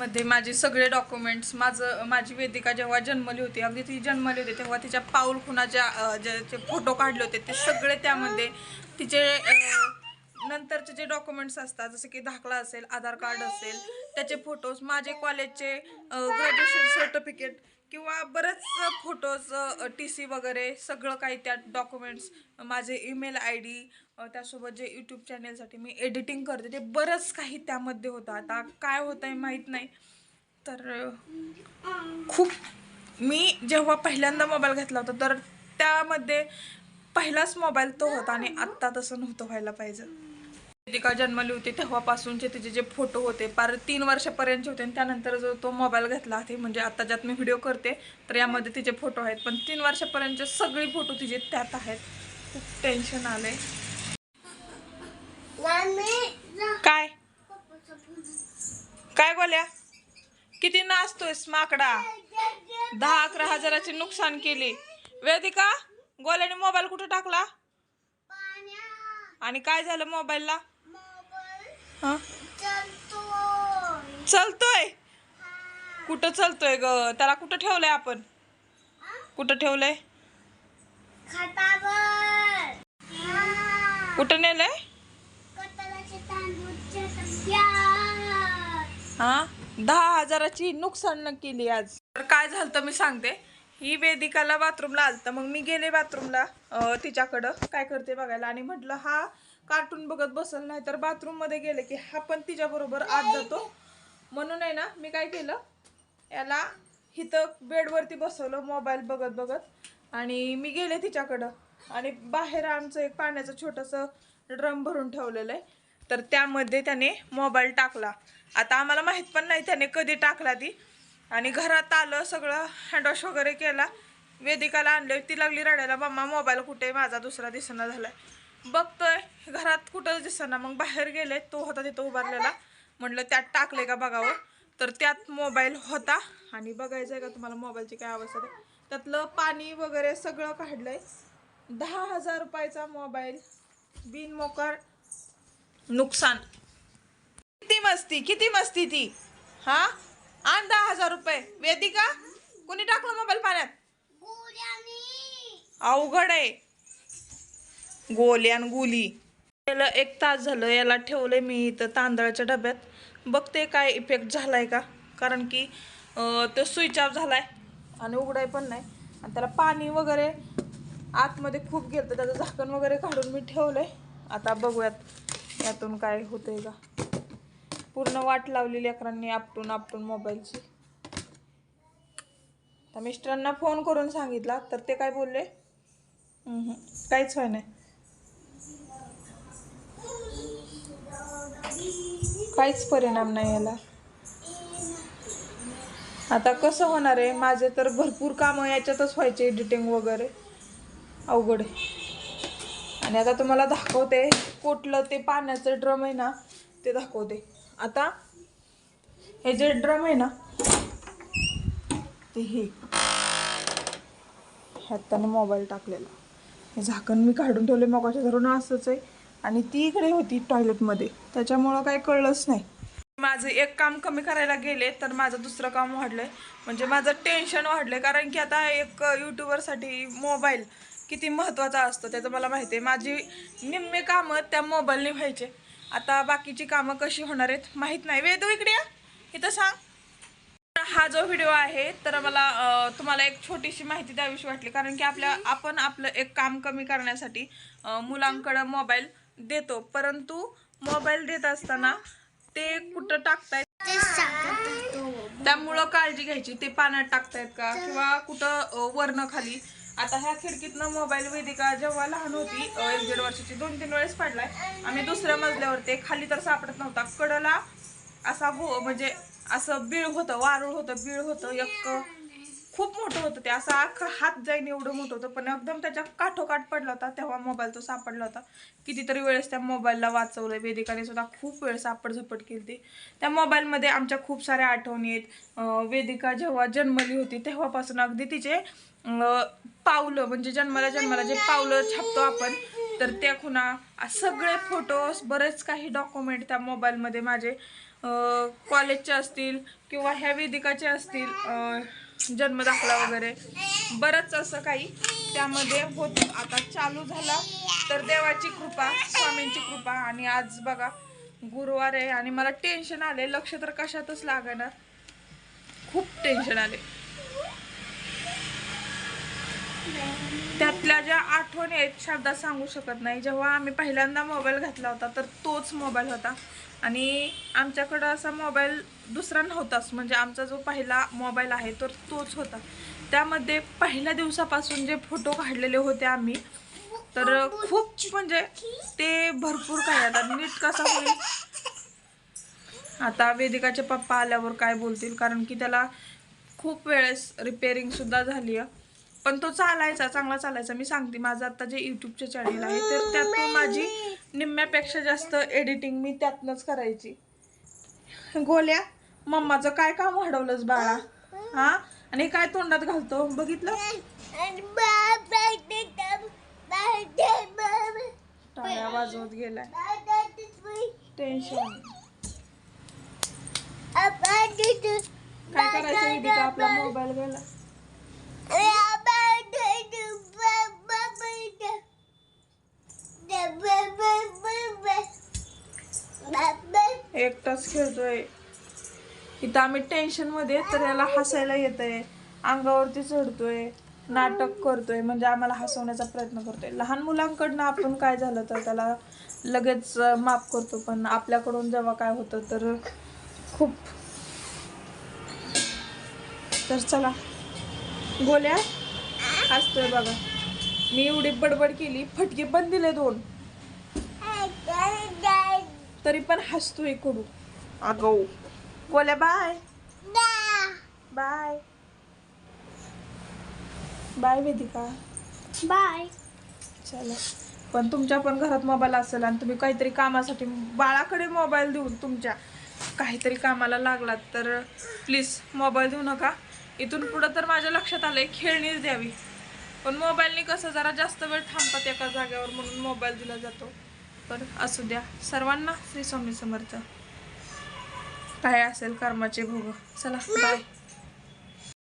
त्यामध्ये माझे सगळे डॉक्युमेंट्स माझं माझी वेदिका जेव्हा जन्मली होती अगदी ती जन्मली होती तेव्हा तिच्या पाऊल खुणाच्या फोटो काढले होते ते सगळे त्यामध्ये तिचे नंतरचे जे डॉक्युमेंट्स असतात जसं की दाखला असेल आधार कार्ड असेल त्याचे फोटोज माझे कॉलेजचे ग्रॅज्युएशन सर्टिफिकेट किंवा बरेच फोटोज टी सी वगैरे सगळं काही त्यात डॉक्युमेंट्स माझे ईमेल आय डी त्यासोबत जे यूट्यूब चॅनेलसाठी मी एडिटिंग करते ते बरंच काही त्यामध्ये होतं. आता काय होतं आहे माहीत नाही. तर खूप मी जेव्हा पहिल्यांदा मोबाईल घेतला होता तर त्यामध्ये पहिलाच मोबाईल तो होता आणि आत्ता तसं नव्हतं व्हायला पाहिजे. वेदिका जन्मली होती तेव्हापासूनचे तिचे जे फोटो होते पार तीन वर्षापर्यंतचे होते आणि त्यानंतर जो तो मोबाईल घेतला ते म्हणजे आता ज्यात मी व्हिडिओ करते तर यामध्ये तिचे फोटो आहेत. पण तीन वर्षापर्यंतचे सगळे फोटो तिचे त्यात आहेत. खूप टेन्शन आलंय. काय? काय बोल्या किती नाचतोयस माकडा? दहा अकरा हजाराची नुकसान केली. वेदिका गोल्याने मोबाईल कुठे टाकला? आणि काय झालं मोबाईलला चलतोय. कुठं चलतोय ग? त्याला कुठं ठेवलंय आपण? कुठं ठेवलंय? कुठं नेलंय? हा? दहा हजाराची नुकसान न केली आज. तर काय झालं तर मी सांगते. ही वेदिकाला बाथरूमला आलतं. मग मी गेले बाथरूमला तिच्याकडं. काय करते बघायला. आणि म्हटलं हा कार्टून बघत बसल नाही तर बाथरूममध्ये गेले की हा पण तिच्याबरोबर आत जातो. म्हणून आहे ना मी काय केलं याला इथं बेडवरती बसवलं मोबाईल बघत बघत. आणि मी गेले तिच्याकडं. आणि बाहेर आमचं एक पाण्याचं छोटंसं ड्रम भरून ठेवलेलं आहे. तर त्यामध्ये त्याने मोबाईल टाकला. आता आम्हाला माहीत पण नाही त्याने कधी टाकला ती. आणि घरात आलं सगळं हँडवॉश वगैरे केला. वेदिकाला आणले ती लागली रडायला मम्मा मोबाईल कुठे माझा दुसरा दिसणं झालाय. बघतोय घरात कुठं दिसना? मग बाहेर गेले तो होता तिथं उभारलेला. म्हटलं त्यात टाकले का बघावं? तर त्यात मोबाईल होता. आणि बघायचं आहे का तुम्हाला मोबाईलची काय अवस्था आहे? त्यातलं पाणी वगैरे सगळं काढलंय. दहा हजार रुपयाचा मोबाईल बिनमोकार नुकसान. किती मस्ती किती मस्ती ती. हा? आण दहा हजार रुपये. वेदिका कुणी टाकलं मोबाईल पाण्यात? अवघड आहे. गोल्यान गुली. याला एक तास झालं याला ठेवलंय मी इथं तांदळाच्या डब्यात. बघते काय इफेक्ट झालाय का? कारण की तो स्विच ऑफ झालाय आणि उघडाय पण नाही. आणि त्याला पाणी वगैरे आतमध्ये खूप गेलं तर त्याचं झाकण वगैरे काढून मी ठेवलंय. आता बघूयात यातून काय होतंय का. पूर्ण वाट लावलेली अकरांनी आपटून आपटून मोबाईलची. तर मिस्टरांना फोन करून सांगितला तर ते काय बोलले? काहीच व्हाय नाही. काहीच परिणाम नाही याला. आता कसं होणार आहे? माझे तर भरपूर कामं याच्यातच व्हायचे एडिटिंग वगैरे. अवघड आहे. आणि आता तुम्हाला दाखवते कुठलं ते पाण्याचं ड्रम आहे ना ते दाखवते. आता हे जे ड्रम आहे ना ते हे. ह्यात मोबाईल टाकलेला. हे झाकण मी काढून ठेवले मगाच्या धरून असंच आहे. आणि ती इकडे होती टॉयलेटमध्ये. त्याच्यामुळं काही कळलंच नाही. माझं एक काम कमी करायला गेले तर माझं दुसरं काम वाढलंय. म्हणजे माझं टेन्शन वाढलंय कारण की आता एक यूट्यूबरसाठी मोबाईल किती महत्त्वाचा असतो त्याचं मला माहिती आहे. माझी निम्मे कामं त्या मोबाईलने व्हायचे. आता बाकीची कामं कशी होणार आहेत माहीत नाही. वेदू इकडे या. इथं सांग. हा जो व्हिडिओ आहे तर मला तुम्हाला एक छोटीशी माहिती द्यावीशी वाटली. कारण की आपल्या आपण आपलं एक काम कमी करण्यासाठी मुलांकडं मोबाईल देतो. परंतु मोबाईल देत असताना ते कुठं टाकतायत? त्यामुळं काळजी घ्यायची. ते पाण्यात टाकतायत का? किंवा कुठं अं, वरनं खाली? आता ह्या खिडकीतनं मोबाईल वेदिका जेव्हा लहान होती एक दीड वर्षाची दोन तीन वेळेस पडलाय आम्ही दुसऱ्या मजल्यावरती खाली तर सापडत नव्हता. कडला असा गो म्हणजे असं बीळ होतं वारूळ होतं बीळ होतं एक खूप मोठं होतं ते. असं अख्खा हात जाईन एवढं मोठं होतं. पण एकदम त्याच्या काठोकाठ पडला होता. तेव्हा मोबाईल तो सापडला होता. कितीतरी वेळेस त्या मोबाईलला वाचवलं. वेदिकाने सुद्धा खूप वेळ सापडझपट केली ती त्या मोबाईलमध्ये आमच्या खूप साऱ्या आठवणी आहेत. वेदिका जेव्हा जन्मली होती तेव्हापासून अगदी तिचे पावलं म्हणजे जन्माला जन्माला जे पावलं छापतो आपण तर त्या खुणा सगळे फोटोज बरेच काही डॉक्युमेंट त्या मोबाईलमध्ये माझे कॉलेजचे असतील किंवा ह्या वेदिकाचे असतील जन्मदाखला वगैरे. बरंच असं काही त्यामध्ये होतं. आता चालू झाला. तर देवाची कृपा स्वामींची कृपा. आणि आज बघा गुरुवार आहे आणि मला टेन्शन आले लक्ष तर कशातच लागणार खूप टेन्शन आले त्यातल्या ज्या आठवणी आहेत शब्दात सांगू शकत नाही. जेव्हा आम्ही पहिल्यांदा मोबाईल घातला होता तर तोच मोबाईल होता. आणि आमच्याकडं असा मोबाईल दुसरा नव्हताच. म्हणजे आमचा जो पहिला मोबाईल आहे तर तोच होता. त्यामध्ये पहिल्या दिवसापासून जे फोटो काढलेले होते आम्ही तर खूप म्हणजे ते भरपूर काही आता नीट कसा होईल? आता वेदिकाचे पप्पा आल्यावर काय बोलतील? कारण की त्याला खूप वेळेस रिपेरिंगसुद्धा झाली आहे पण तो चालायचा चांगला चालायचा. मी सांगते माझं आता जे यूट्यूबचे चॅनल आहे तर त्यातून माझी निम्म्यापेक्षा जास्त एडिटिंग मी त्यातनंच करायची. गोल्या मम्माचं काय काम वाढवलंस बाळा? हा? आणि काय तोंडात घालतो? बघितलं? टाळ्या वाजवत गेलाय. टेन्शन काय करायचं आपला मोबाईल गेला. एकटाच खेळतोय. इथं आम्ही टेन्शनमध्ये तर याला हसायला येतंय. अंगावरती चढतोय नाटक करतोय म्हणजे आम्हाला हसवण्याचा प्रयत्न करतोय. लहान मुलांकडनं आपण काय झालं तर त्याला लगेच माफ करतो पण आपल्याकडून जेव्हा काय होतं तर खूप. तर चला. गोल्या हसतोय बघा. मी एवढी बडबड केली फटके पण दिले दोन. तरी पण हसतोय कडू. अगो Golya bye. Bye. Bye Vedika. Bye. चला. पण तुमच्या पण घरात मोबाईल असेल आणि तुम्ही काहीतरी कामासाठी बाळाकडे मोबाईल देऊन तुमच्या काहीतरी कामाला लागलात तर प्लीज मोबाईल देऊ नका. इथून पुढं तर माझ्या लक्षात आलंय खेळणीच द्यावी. पण मोबाईलनी कसं जरा जास्त वेळ थांबतात एका जागेवर म्हणून मोबाईल दिला जातो. पण असू द्या. सर्वांना श्री स्वामी समर्थ. काय असेल कर्माचे भोग? चला बाय